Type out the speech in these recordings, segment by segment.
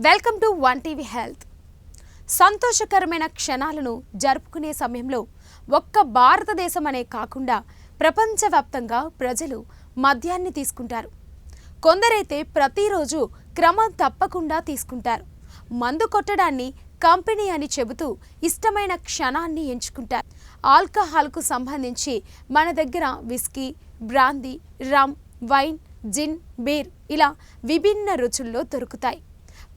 Welcome to one TV health. సంతోషకరమైన క్షణాలను జరుపుకునే సమయంలో ఒక్క భారతదేశం అనే కాకుండా ప్రపంచవ్యాప్తంగా ప్రజలు మద్యాన్ని తీసుకుంటారు. కొందరైతే ప్రతిరోజు క్రమం తప్పకుండా తీసుకుంటారు. మందు కొట్టడాన్ని కంపెనీ అని చెబుతూ ఇష్టమైన క్షణాన్ని ఎంచుకుంటారు. ఆల్కహాల్కు సంబంధించి మన దగ్గర whisky brandy rum wine gin beer ఇలా విభిన్న రుచుల్లో దొరుకుతాయి.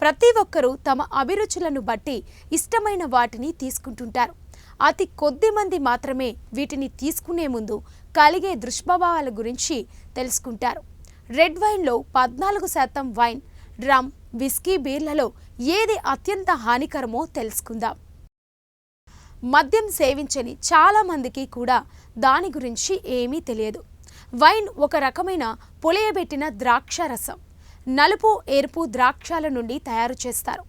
ప్రతి ఒక్కరూ తమ అభిరుచులను బట్టి ఇష్టమైన వాటిని తీసుకుంటుంటారు. అతి కొద్ది మంది మాత్రమే వీటిని తీసుకునే ముందు కలిగే దుష్ప్రభావాల గురించి తెలుసుకుంటారు. రెడ్ వైన్లో పద్నాలుగు శాతం వైన్ రమ్ విస్కీ బీర్లలో ఏది అత్యంత హానికరమో తెలుసుకుందాం. మద్యం సేవించని చాలామందికి కూడా దాని గురించి ఏమీ తెలియదు. వైన్ ఒక రకమైన పులియబెట్టిన ద్రాక్ష రసం. నలుపు ఎరుపు ద్రాక్షాల నుండి తయారు చేస్తారు.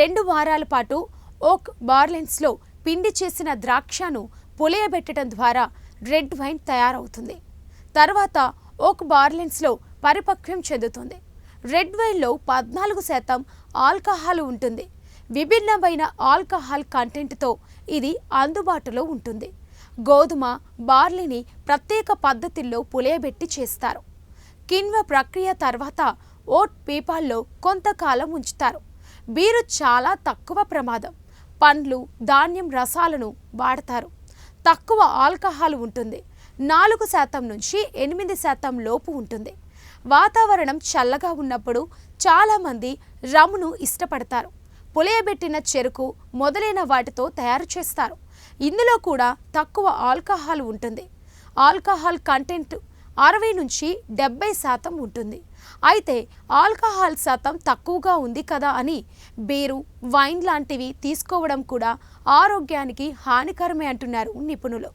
రెండు వారాల పాటు ఓక్ బార్లెన్స్లో పిండి చేసిన ద్రాక్షను పులియబెట్టడం ద్వారా రెడ్ వైన్ తయారవుతుంది. తర్వాత ఓక్ బార్లెన్స్లో పరిపక్వం చెందుతుంది. రెడ్ వైన్లో పద్నాలుగు శాతం ఆల్కహాల్ ఉంటుంది. విభిన్నమైన ఆల్కహాల్ కంటెంట్తో ఇది అందుబాటులో ఉంటుంది. గోధుమ బార్లీని ప్రత్యేక పద్ధతిలో పులియబెట్టి చేస్తారు. కిన్వ ప్రక్రియ తర్వాత ఓట్ పీపాల్లో కొంతకాలం ఉంచుతారు. బీరు చాలా తక్కువ ప్రమాదం. పండ్లు ధాన్యం రసాలను వాడతారు. తక్కువ ఆల్కహాల్ ఉంటుంది. నాలుగు శాతం నుంచి ఎనిమిది శాతం లోపు ఉంటుంది. వాతావరణం చల్లగా ఉన్నప్పుడు చాలామంది రమ్ను ఇష్టపడతారు. పులియబెట్టిన చెరుకు మొదలైన వాటితో తయారు చేస్తారు. ఇందులో కూడా తక్కువ ఆల్కహాల్ ఉంటుంది. ఆల్కహాల్ కంటెంట్ అరవై నుంచి డెబ్బై శాతం ఉంటుంది. అయితే ఆల్కహాల్ శాతం తక్కువగా ఉంది కదా అని బీరు వైన్ లాంటివి తీసుకోవడం కూడా ఆరోగ్యానికి హానికరమే అంటున్నారు నిపుణులు.